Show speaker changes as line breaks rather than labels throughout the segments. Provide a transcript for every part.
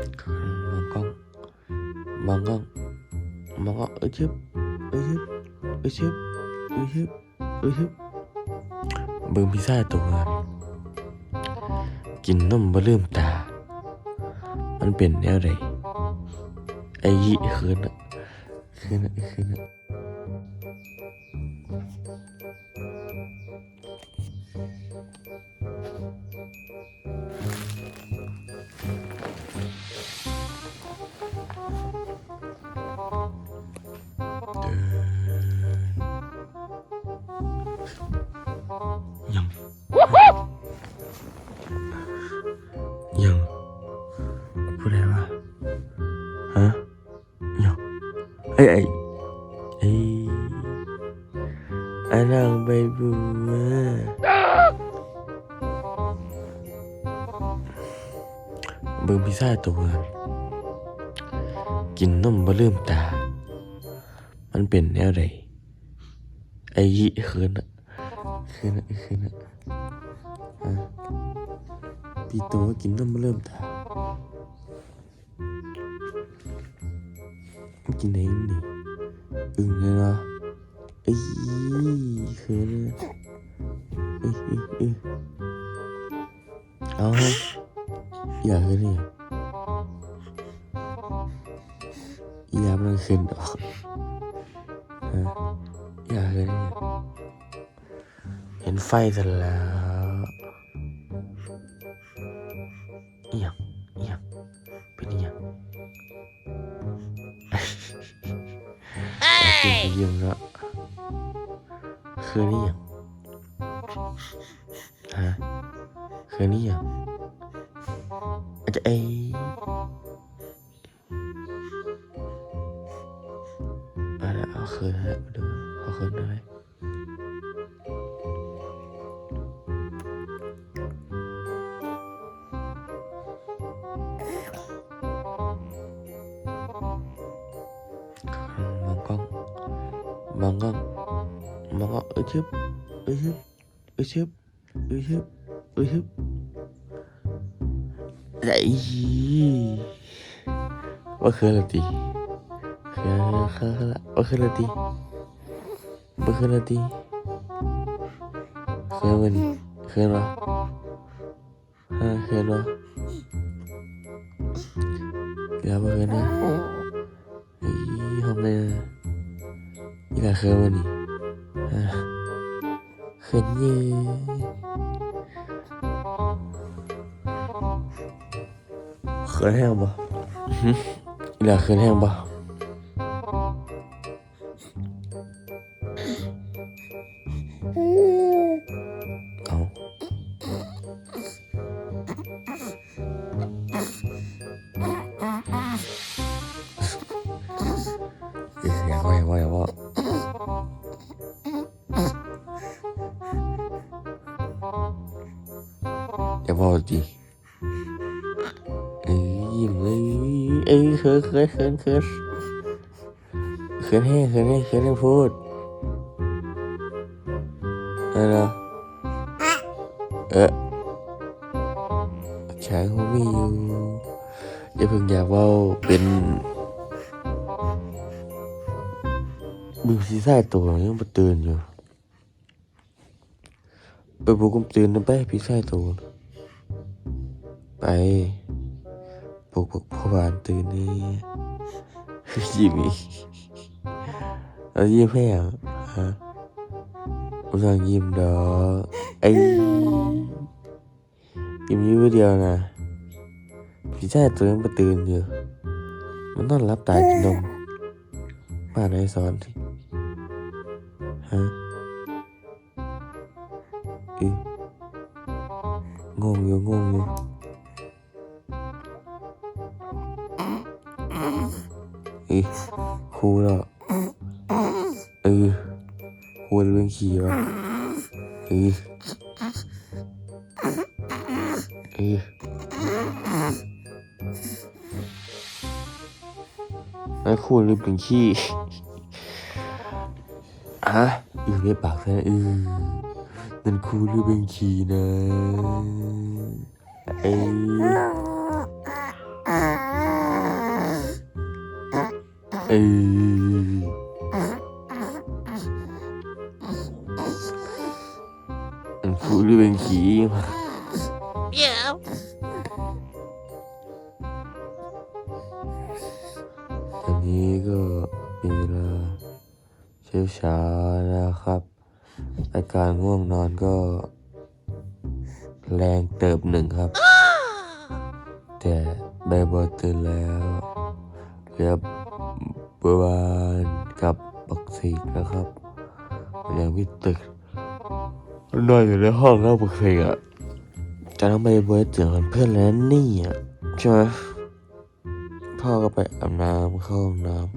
มองกล้อง มองกล้อง มองกล้องเอ้ยชึบเอ้ยชึบเอ้ยชึบเอ้ยชึบเอ้ยชึบเบิ่งพิซซ่าตัวนั้นกินนมบ่ลืมตา มันเป็นแนวใดไอ้ยี่คืนน่ะคืนน่ะคืนน่ะ ไอ้ไอ้ไอ้อันนั้นไปบูมาเบิ่งพิซซ่าตัวกินนมบ่ลืมตา มันเป็นแนวใดไอ้ยี่คืนน่ะคืนน่ะคืนน่ะฮะพี่โตกินน้ำเริ่มตา มันกินไหนมันนี่อึ้งเลยนะไอ้ยี่คืนเอ้ยเอ้ยเอ้ยเอาฮะอย่าคืนนี่อย่ามันคืนดอกฮะอย่าเลยเนี่ยเห็นไฟซะแล้ว ยิมล้วคือนี่ยังฮะคือนี่ยังอาจจะเออะไรเอาคืนให้มาดูเอาคืนหน่อย มองกล้องมองกล้องเอ้ยชึบเอ้ยชึบเอ้ยชึบเอ้ยชึบเอ้ยชึบไอ้ว่าคืออะไรดีคือคือคือว่าคืออะไรดีว่าคืออะไรดีคือวันคือวะฮะคือวะอย่าว่าคือนะไอ้ห้อง เลยนี่ก็คือวันนี้ฮะคือเยเขิน อย่าว่าดิเอ้ยยิ้มเลยเอ้ยเขินเขินเขินเขินเขินแห้งเขินแห้งเขินแห้พูดอะไรนะเออแข็งผมมีอยู่อย่าเพิ่งอยากว่าเป็นมือซีซ่าตัวยังมาตื่นอยู่ ไปบุกกุมตื่นนะไปพี่ซ่าตัว ไปปลุกปลุกพ่อบ้านตื่นนี่ยิ้มอีกเอายิ้มให้อะฮะไม่ต้องยิ้มดอกไอ้ยิ้มอยิ้มเดียวนะพี่ชายตัวยังมาตื่นอยู่มันนอนรับตายกินนมป้าไหนสอนสิฮะอีงงอยู่งงอยู่ อีครูแล้วเออครูเรื่องขี่วะเออเออนั่นครูหรือเป็นขี้ฮะอยู่ในปากแฟนเออนั่นครูหรือเป็นขี้นะเอ้ เออมันฟูหรือเป็นขี้มา
Yeah.
อันนี้ก็เป็นเวลาเช้าเช้าๆนะครับ อาการง่วงนอนก็ แรงเติบหนึ่งครับ แต่ใบบอตื่นแล้วเหลือ เบอร์วานกับบักซีกนะครับมันยังไม่ตึกนอนอยู่ในห้องแล้วบักซีกอะจะต้องไปเบิร์ดเจอเพื่อนแล้วนี่อะใช่ไหมพ่อก็ไปอาบน้ำเข้าห้องน้ำ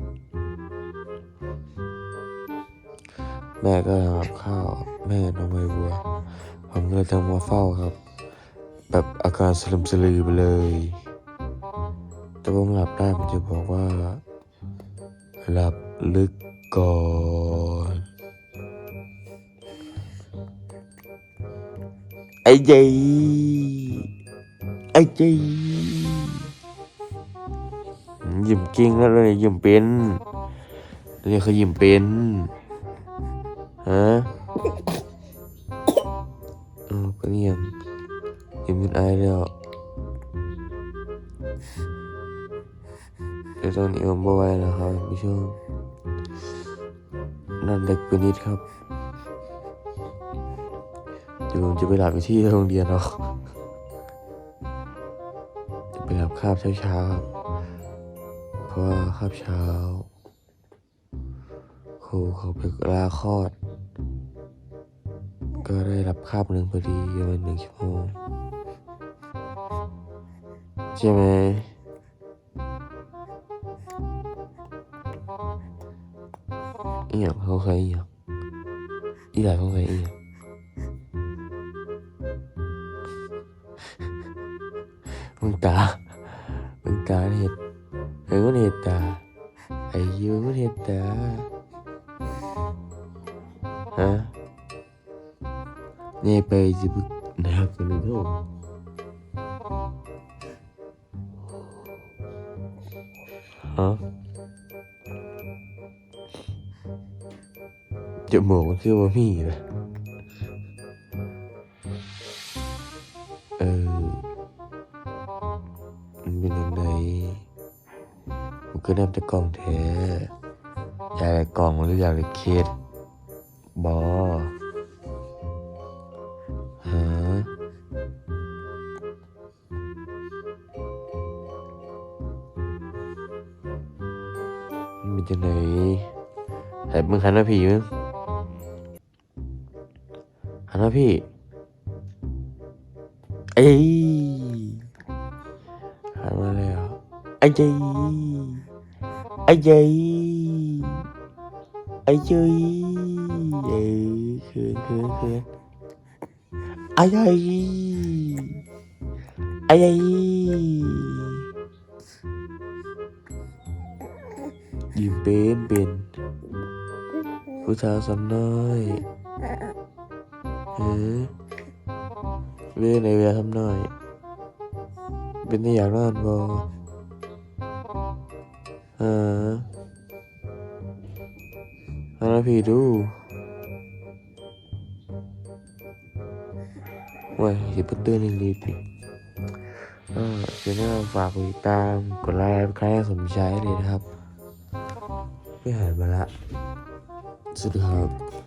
แม่ก็ทำข้าวแม่น้องใบบัวผมก็เลยต้องมาเฝ้าครับ แบบอาการสลึมสลือไปเลย แต่ผมหลับได้ผมจะบอกว่า หลับลึกก่อนไอ้เจไอ้เจยิ้มเก่งแล้วเลยยิ้มเป็นเนี่ยเขายิ้มเป็นฮะเออเป็นยังยิ้มเป็นไอายแล้ว เดี๋ยวตอนนี้ผมบ่ไวแล้วครับผู้ชมนั่นเด็กไปนิดครับเดี๋ยวผมจะไปหลับที่โรงเรียนเนาะจะไปหลับคาบเช้าๆเพราะว่าคาบเช้าครูเขาไปลาคลอด ก็ได้รับคาบหนึ่งพอดีประมาณหนึ่งชั่วโมงใช่ไหม อีหยังเขาเคยอีหยังอีหลายเขาเคยอีหยังมึ จมูกมันคือว่ามีนะเออมันเป็นยังไงมันก็นับแต่กล่องแท้อยากได้กล่องหรืออยากได้เคสบอฮะมันเป็นยังไงแต่มึงหันมาพี่มึง นมาพี่ เอ้ยหันมาแล้วไอ้เจยไอ้เจยไอ้เจยเอ้ยคืนคืนคืนไอ้เจยไอ้เจยยิ้มเป็นเป็นผู้สาวสำน้อย เฮ้ยเรื่องในเวลาทำหน้อย เป็นที่อยากนอนบ่ฮะเอาละพี่ดูว้ยสิบเตือนรีบๆนี่ก็เดี๋ยวนี้ฝากติดตามกดไลค์ใครสนใจเลยนะครับ ไม่หายมาละสวัสดีครับ